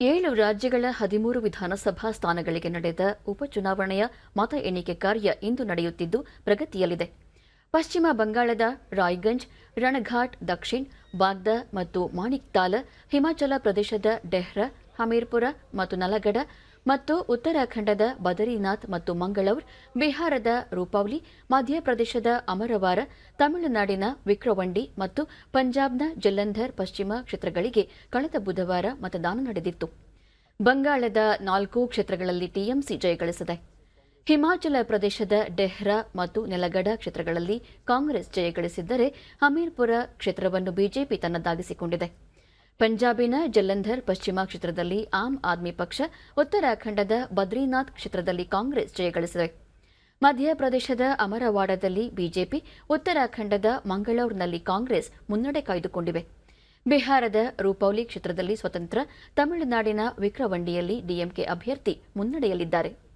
ಏಳು ರಾಜ್ಯಗಳ ಹದಿಮೂರು ವಿಧಾನಸಭಾ ಸ್ಥಾನಗಳಿಗೆ ನಡೆದ ಉಪಚುನಾವಣೆಯ ಮತ ಎಣಿಕೆ ಕಾರ್ಯ ಇಂದು ನಡೆಯುತ್ತಿದ್ದು, ಪ್ರಗತಿಯಲ್ಲಿದೆ. ಪಶ್ಚಿಮ ಬಂಗಾಳದ ರಾಯ್ಗಂಜ್, ರಣಘಾಟ್, ದಕ್ಷಿಣ್, ಬಾಗ್ದಾ ಮತ್ತು ಮಾಣಿಕ್ತಾಲ, ಹಿಮಾಚಲ ಪ್ರದೇಶದ ಡೆಹ್ರಾ ಹಮೀರ್ಪುರ ಮತ್ತು ನಲಗಢ ಮತ್ತು ಉತ್ತರಾಖಂಡದ ಬದರಿನಾಥ್ ಮತ್ತು ಮಂಗಳೂರ್, ಬಿಹಾರದ ರೂಪೌಲಿ, ಮಧ್ಯಪ್ರದೇಶದ ಅಮರವಾರ, ತಮಿಳುನಾಡಿನ ವಿಕ್ರವಂಡಿ ಮತ್ತು ಪಂಜಾಬ್ನ ಜಲಂಧರ್ ಪಶ್ಚಿಮ ಕ್ಷೇತ್ರಗಳಿಗೆ ಕಳೆದ ಬುಧವಾರ ಮತದಾನ ನಡೆದಿತ್ತು. ಬಂಗಾಳದ ನಾಲ್ಕು ಕ್ಷೇತ್ರಗಳಲ್ಲಿ ಟಿಎಂಸಿ ಜಯಗಳಿಸಿದೆ ಹಿಮಾಚಲ ಪ್ರದೇಶದ ಡೆಹ್ರಾ ಮತ್ತು ನೆಲಗಡ ಕ್ಷೇತ್ರಗಳಲ್ಲಿ ಕಾಂಗ್ರೆಸ್ ಜಯಗಳಿಸಿದ್ದರೆ ಹಮೀರ್ಪುರ ಕ್ಷೇತ್ರವನ್ನು ಬಿಜೆಪಿ ತನ್ನದಾಗಿಸಿಕೊಂಡಿದೆ. ಪಂಜಾಬಿನ ಜಲಂಧರ್ ಪಶ್ಚಿಮ ಕ್ಷೇತ್ರದಲ್ಲಿ ಆಮ್ ಆದ್ಮಿ ಪಕ್ಷ, ಉತ್ತರಾಖಂಡದ ಬದ್ರಿನಾಥ್ ಕ್ಷೇತ್ರದಲ್ಲಿ ಕಾಂಗ್ರೆಸ್ ಜಯಗಳಿಸಿದೆ ಮಧ್ಯಪ್ರದೇಶದ ಅಮರವಾಡದಲ್ಲಿ ಬಿಜೆಪಿ, ಉತ್ತರಾಖಂಡದ ಮಂಗಳೂರಿನಲ್ಲಿ ಕಾಂಗ್ರೆಸ್ ಮುನ್ನಡೆ ಕಾಯ್ದುಕೊಂಡಿವೆ. ಬಿಹಾರದ ರೂಪೌಲಿ ಕ್ಷೇತ್ರದಲ್ಲಿ ಸ್ವತಂತ್ರ, ತಮಿಳುನಾಡಿನ ವಿಕ್ರವಂಡಿಯಲ್ಲಿ ಡಿಎಂಕೆ ಅಭ್ಯರ್ಥಿ ಮುನ್ನಡೆಯಲ್ಲಿದ್ದಾರೆ.